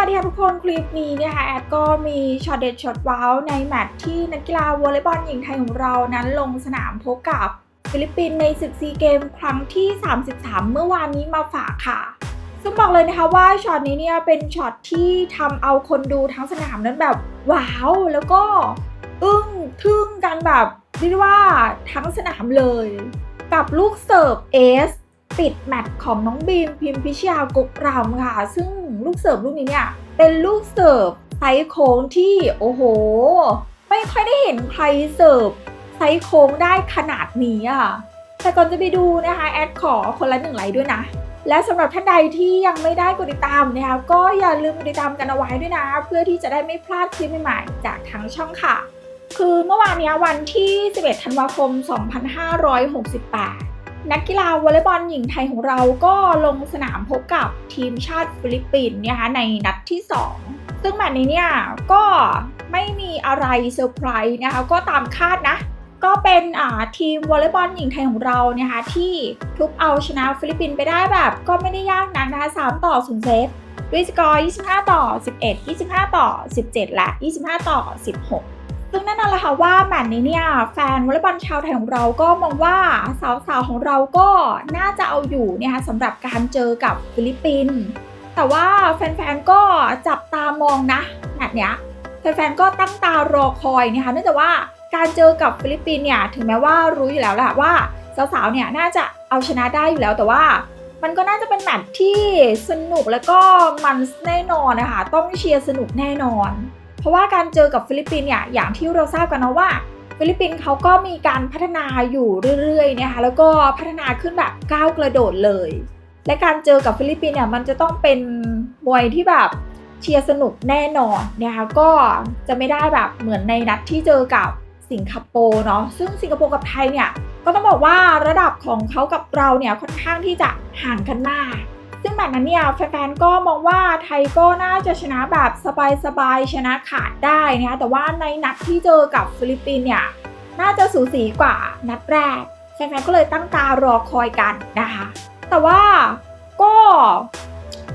วัสดีค่ะทุกคนคลิปนี้เนะคะแอดก็มีช็อตเด็ดช็อตว้าวในแมตช์ที่นักกีฬาวอลเลย์บอลหญิงไทยของเรานั้นลงสนามพบกับฟิลิปปินส์ในศึกซีเกมครั้งที่ 33 เมื่อวานนี้มาฝากค่ะซึ่งบอกเลยนะคะว่าช็อตนี้เนี่ยเป็นช็อตที่ทำเอาคนดูทั้งสนามนั้นแบบว้าวแล้วก็อึ้งทึ่งกันแบบเรียกว่าทั้งสนามเลย กับลูกเสิร์ฟเอส ปิดแมตช์ของน้องบีมพิมพิชยากกรำค่ะ ซึ่งลูกเสิร์ฟลูกนี้เนี่ย เป็นลูกเสิร์ฟไซส์โค้งที่โอ้โห ไม่ค่อยได้เห็นใครเสิร์ฟไซส์โค้งได้ขนาดนี้อะแต่ก่อนจะไปดูนะคะ แอดขอคนละหนึ่งไลค์ด้วยนะ และสำหรับท่านใดที่ยังไม่ได้กดติดตามนะคะก็อย่าลืมกดติดตามกันเอาไว้ด้วยนะ เพื่อที่จะได้ไม่พลาดคลิปใหม่ๆจากทางช่องค่ะ คือเมื่อวานนี้วันที่ 11 ธันวาคม 2568 นักกีฬาวอลเลย์บอลหญิงไทยของเราก็ลงสนามพบกับทีมชาติฟิลิปปินส์นะคะในนัดที่ 2 ซึ่งแมตช์นี้เนี่ยก็ไม่มีอะไรเซอร์ไพรส์นะคะก็ตามคาดนะ ก็เป็นอ่าทีมวอลเลย์บอลหญิงไทยของเรานะคะที่ทุบเอาชนะฟิลิปปินส์ไปได้แบบ ก็ไม่ได้ยากนักนะคะ3ต่อ0เซตด้วยสกอร์ 25 ต่อ 11 25 ต่อ 17 และ 25 ต่อ 16 ซึ่งแน่นอนละค่ะว่าแมตช์นี้เนี่ยแฟนวอลเลย์บอลชาวไทยของเราก็มองว่าสาวๆของเราก็น่าจะเอาอยู่เนี่ยค่ะสำหรับการเจอกับฟิลิปปินส์แต่ว่าแฟนๆก็จับตามองนะแมตช์เนี้ยแฟนๆก็ตั้งตารอคอยนะคะเนื่องจากว่าการเจอกับฟิลิปปินส์เนี่ยถึงแม้ว่ารู้อยู่แล้วแหละว่าสาวๆเนี่ยน่าจะเอาชนะได้อยู่แล้วแต่ว่ามันก็น่าจะเป็นแมตช์ที่สนุกแล้วก็มันแน่นอนนะคะต้องเชียร์สนุกแน่นอน เพราะว่าการเจอกับฟิลิปปินส์เนี่ยอย่างที่เราทราบกันนะว่าฟิลิปปินส์เขาก็มีการพัฒนาอยู่เรื่อยๆนะคะแล้วก็พัฒนาขึ้นแบบก้าวกระโดดเลย และการเจอกับฟิลิปปินส์เนี่ยมันจะต้องเป็นมวยที่แบบเชียร์สนุกแน่นอนนะคะก็จะไม่ได้แบบเหมือนในนัดที่เจอกับสิงคโปร์เนาะซึ่งสิงคโปร์กับไทยเนี่ยก็ต้องบอกว่าระดับของเขากับเราเนี่ยค่อนข้างที่จะห่างกันมาก ซึ่งแมตช์นั้นเนี่ยแฟนๆก็มองว่าไทยก็น่าจะชนะแบบสบายๆชนะขาดได้นะคะแต่ว่าในนัดที่เจอกับฟิลิปปินส์เนี่ยน่าจะสูสีกว่านัดแรกแฟนๆก็เลยตั้งตารอคอยกันนะคะแต่ว่าก็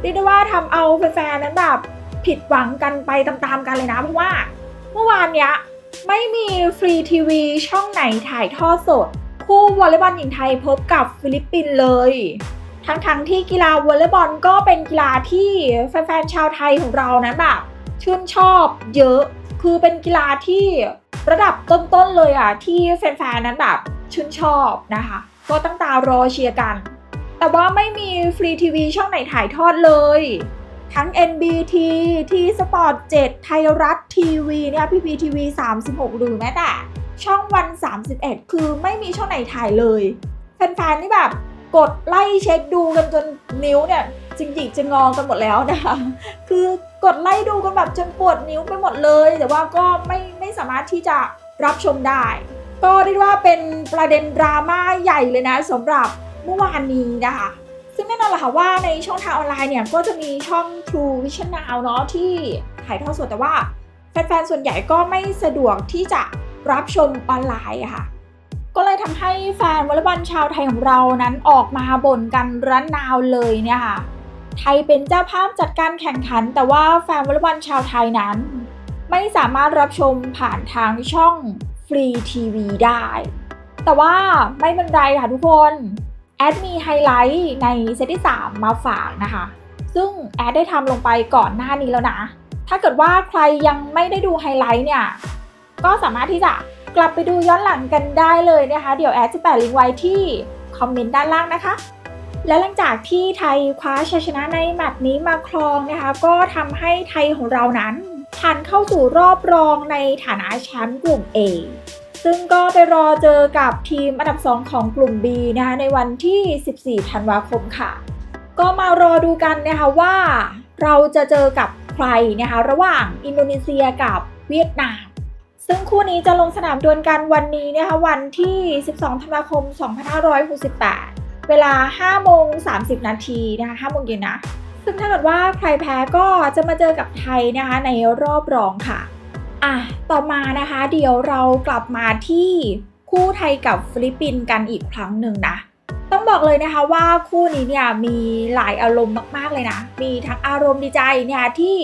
เรียกได้ว่าทำเอาแฟนๆนั้นแบบผิดหวังกันไปตามๆกันเลยนะ เพราะว่าเมื่อวานเนี้ยไม่มีฟรีทีวีช่องไหนถ่ายทอดสด คู่วอลเลย์บอลหญิงไทยพบกับฟิลิปปินส์เลย ทั้งๆทที่กีฬาวอลเลย์บอลก็เป็นกีฬาที่แฟนๆชาวไทยของเรานั้นแบบชื่นชอบเยอะ คือเป็นกีฬาที่ระดับต้นๆเลยอะที่แฟนๆนั้นแบบชื่นชอบนะคะ ก็ตั้งตารอเชียร์กัน แต่ว่าไม่มีฟรีทีวีช่องไหนถ่ายทอดเลย ทั้ง NBT ทีสปอร์ต7ไทยรัฐทีวีเนี่ยพีพีทีวี36 หรือแม้แต่ช่องวัน 31 คือไม่มีช่องไหนถ่ายเลย แฟนๆนี่แบบ กดไล่เช็คดูกันจนนิ้วเนี่ยจริงๆจะงอกันหมดแล้วนะคะ คือกดไล่ดูกันแบบจนปวดนิ้วไปหมดเลย แต่ว่าก็ไม่ไม่สามารถที่จะรับชมได้ ก็เรียกว่าเป็นประเด็นดราม่าใหญ่เลยนะสำหรับเมื่อวานนี้นะคะซึ่งแน่นอนแหละค่ะว่าในช่องทางออนไลน์เนี่ยก็จะมีช่อง True Vision Now เนาะที่ถ่ายทอดสดแต่ว่าแฟนๆส่วนใหญ่ก็ไม่สะดวกที่จะรับชมออนไลน์ค่ะ ก็เลยทำให้แฟนวอลเลย์บอลชาวไทยของเรานั้นออกมาบ่นกันรันนาวเลยเนี่ยค่ะ ไทยเป็นเจ้าภาพจัดการแข่งขัน แต่ว่าแฟนวอลเลย์บอลชาวไทยนั้น ไม่สามารถรับชมผ่านทางช่องฟรีทีวีได้ แต่ว่าไม่เป็นไรค่ะทุกคน แอดมีไฮไลท์ในเซตที่ 3 มาฝากนะคะ ซึ่งแอดได้ทำลงไปก่อนหน้านี้แล้วนะ ถ้าเกิดว่าใครยังไม่ได้ดูไฮไลท์เนี่ย ก็สามารถที่จะ กลับไปดูย้อนหลังกันได้เลยนะคะ เดี๋ยวแอดจะแปะลิงก์ไว้ที่คอมเมนต์ด้านล่างนะคะ และหลังจากที่ไทยคว้าชัยชนะในแมตช์นี้มาครองนะคะ ก็ทำให้ไทยของเรานั้นผ่านเข้าสู่รอบรองในฐานะแชมป์กลุ่ม A ซึ่งก็ไปรอเจอกับทีมอันดับ 2 ของกลุ่ม B นะคะในวันที่ 14 ธันวาคมค่ะ ก็มารอดูกันนะคะว่า เราจะเจอกับใครนะคะ ระหว่างอินโดนีเซียกับเวียดนาม ซึ่งคู่นี้จะลงสนามดวลกันวันนี้นะคะวันที่ 12 ธันวาคม 2568 เวลา 5 โมง 30 นาทีนะคะ5โมงเย็นนะ ซึ่งถ้าเกิดว่าใครแพ้ก็จะมาเจอกับไทยนะคะในรอบรองค่ะ อะ ต่อมานะคะเดี๋ยวเรากลับมาที่คู่ไทยกับฟิลิปปินส์กันอีกครั้งหนึ่งนะตต้องบอกเลยนะคะว่าคู่นี้เนี่ยมีหลายอารมณ์มากๆเลยนะ มีทั้งอารมณ์ดีใจเนี่ยที่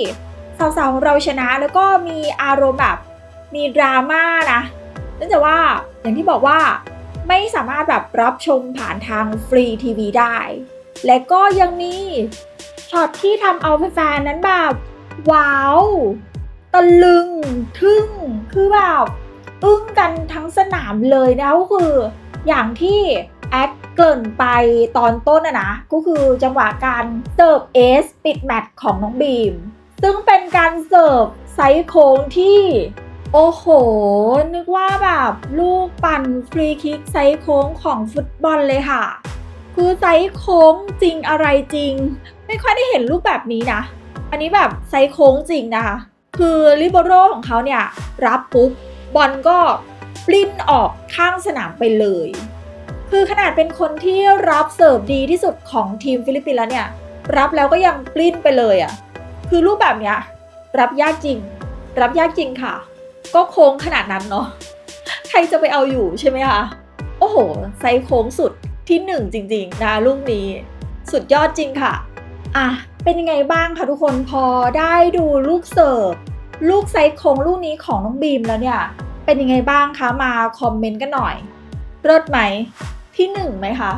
สาวๆของเราชนะแล้วก็มีอารมณ์แบบ มีดราม่านะเนื่องจากว่าอย่างที่บอกว่าไม่สามารถแบบรับชมผ่านทางฟรีทีวีได้ และก็ยังมีช็อตที่ทำเอาแฟนๆนั้นแบบว้าวตะลึงทึ่งคือแบบอึ้งกันทั้งสนามเลยนะก็คือ อย่างที่แอดเกริ่นไปตอนต้นอะนะก็คือจังหวะการเสิร์ฟเอสปิดแมตช์ของน้องบีม ซึ่งเป็นการเสิร์ฟไซส์โค้งที่ โอ้โห นึกว่าแบบลูกปั่นฟรีคิกไซส์โค้งของฟุตบอลเลยค่ะ คือไซส์โค้งจริงอะไรจริง ไม่ค่อยได้เห็นรูปแบบนี้นะ อันนี้แบบไซส์โค้งจริงนะคะ คือลิเบโรของเขาเนี่ย รับปุ๊บบอลก็ปลิ้นออกข้างสนามไปเลย คือขนาดเป็นคนที่รับเสิร์ฟดีที่สุดของทีมฟิลิปปินส์แล้วเนี่ย รับแล้วก็ยังปลิ้นไปเลยอะ่ะ คือรูปแบบเนี้ยรับยากจริง รับยากจริงค่ะ ก็โค้งขนาดนั้นเนาะใครจะไปเอาอยู่ใช่ไหมคะโอ้โห ไซโค้งสุดที่หนึ่งจริงๆนะลูกนี้ สุดยอดจริงค่ะอะเป็นยังไงบ้างคะทุกคนพอได้ดูลูกเสิร์ฟลูกไซโค้งลูกนี้ของน้องบีมแล้วเนี่ย เป็นยังไงบ้างคะมาคอมเมนต์กันหน่อยเลิศไหมที่หนึ่งไหมคะ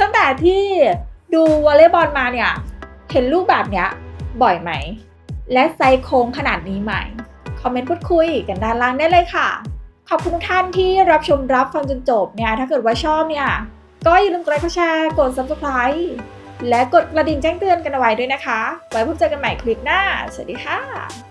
ตั้งแต่ที่ดูวอลเลย์บอลมาเนี่ย เห็นลูกแบบเนี้ยบ่อยไหม และไซโค้งขนาดนี้ไหม คอมเมนต์พูดคุยกันด้านล่างได้เลยค่ะ ขอบคุณทุกท่านที่รับชมรับฟังจนจบเนี่ยถ้าเกิดว่าชอบเนี่ย ก็อย่าลืมกดไลค์กดแชร์กด subscribe และกดกระดิ่งแจ้งเตือนกันเอาไว้ด้วยนะคะ ไว้พบเจอกันใหม่คลิปหน้า สวัสดีค่ะ